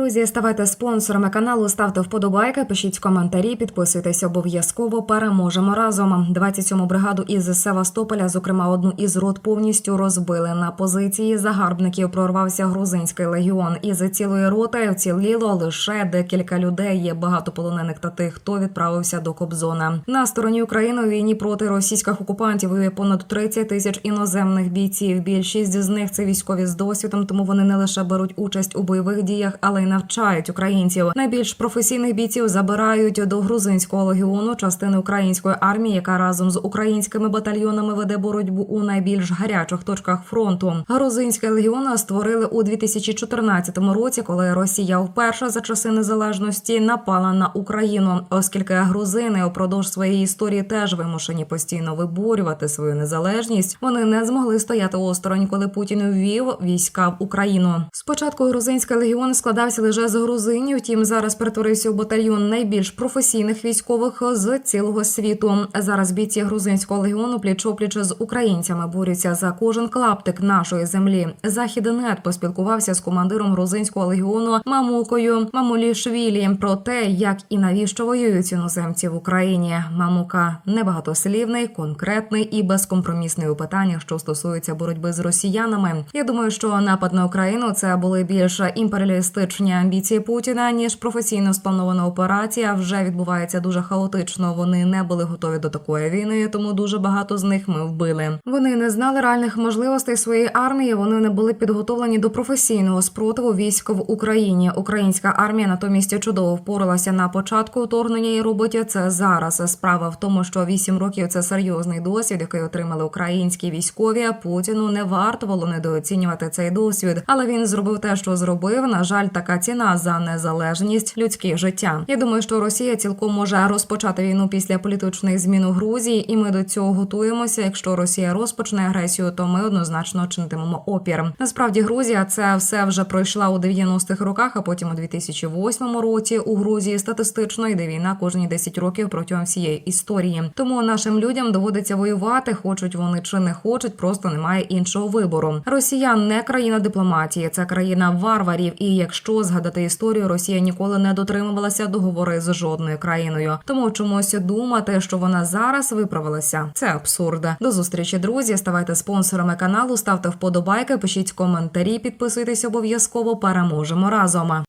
Друзі, ставайте спонсорами каналу, ставте вподобайки, пишіть коментарі, підписуйтесь обов'язково. Переможемо разом. 27-му бригаду із Севастополя, зокрема, одну із рот повністю розбили на позиції загарбників. Прорвався грузинський легіон. Із цілої роти вціліло лише декілька людей. Є багато полонених та тих, хто відправився до Кобзона. На стороні України у війні проти російських окупантів воює понад 30 тисяч іноземних бійців. Більшість з них це військові з досвідом, тому вони не лише беруть участь у бойових діях, але й навчають українців. Найбільш професійних бійців забирають до грузинського легіону частини української армії, яка разом з українськими батальйонами веде боротьбу у найбільш гарячих точках фронту. Грузинське легіон створили у 2014 році, коли Росія вперше за часи незалежності напала на Україну, оскільки грузини упродовж своєї історії теж вимушені постійно виборювати свою незалежність. Вони не змогли стояти осторонь, коли Путін ввів війська в Україну. Спочатку грузинський легіон складався лише з грузинів. Втім, зараз перетворився у батальйон найбільш професійних військових з цілого світу. Зараз бійці грузинського легіону пліч-опліч з українцями борються за кожен клаптик нашої землі. Західнет поспілкувався з командиром грузинського легіону Мамукою Мамулішвілі про те, як і навіщо воюють іноземці в Україні. Мамука небагатослівний, конкретний і безкомпромісний у питаннях, що стосуються боротьби з росіянами. Я думаю, що напад на Україну це були більш імперіалістичні амбіції Путіна ніж професійно спланована операція. Вже відбувається дуже хаотично. Вони не були готові до такої війни, тому дуже багато з них ми вбили. Вони не знали реальних можливостей своєї армії. Вони не були підготовлені до професійного спротиву військ в Україні. Українська армія натомість чудово впоралася на початку вторгнення і робить це зараз. Справа в тому, що вісім років це серйозний досвід, який отримали українські військові. Путіну не варто було недооцінювати цей досвід, але він зробив те, що зробив. На жаль, така ціна за незалежність людських життя. Я думаю, що Росія цілком може розпочати війну після політичної зміни у Грузії, і ми до цього готуємося. Якщо Росія розпочне агресію, то ми однозначно чинитимемо опір. Насправді, Грузія це все вже пройшла у 90-х роках, а потім у 2008 році у Грузії статистично йде війна кожні 10 років протягом всієї історії. Тому нашим людям доводиться воювати, хочуть вони чи не хочуть, просто немає іншого вибору. Росія не країна дипломатії, це країна варварів. І якщо згадати історію, Росія ніколи не дотримувалася договори з жодною країною. Тому чомусь думати, що вона зараз виправилася, це абсурд. До зустрічі, друзі. Ставайте спонсорами каналу, ставте вподобайки, пишіть коментарі, підписуйтесь обов'язково. Переможемо разом.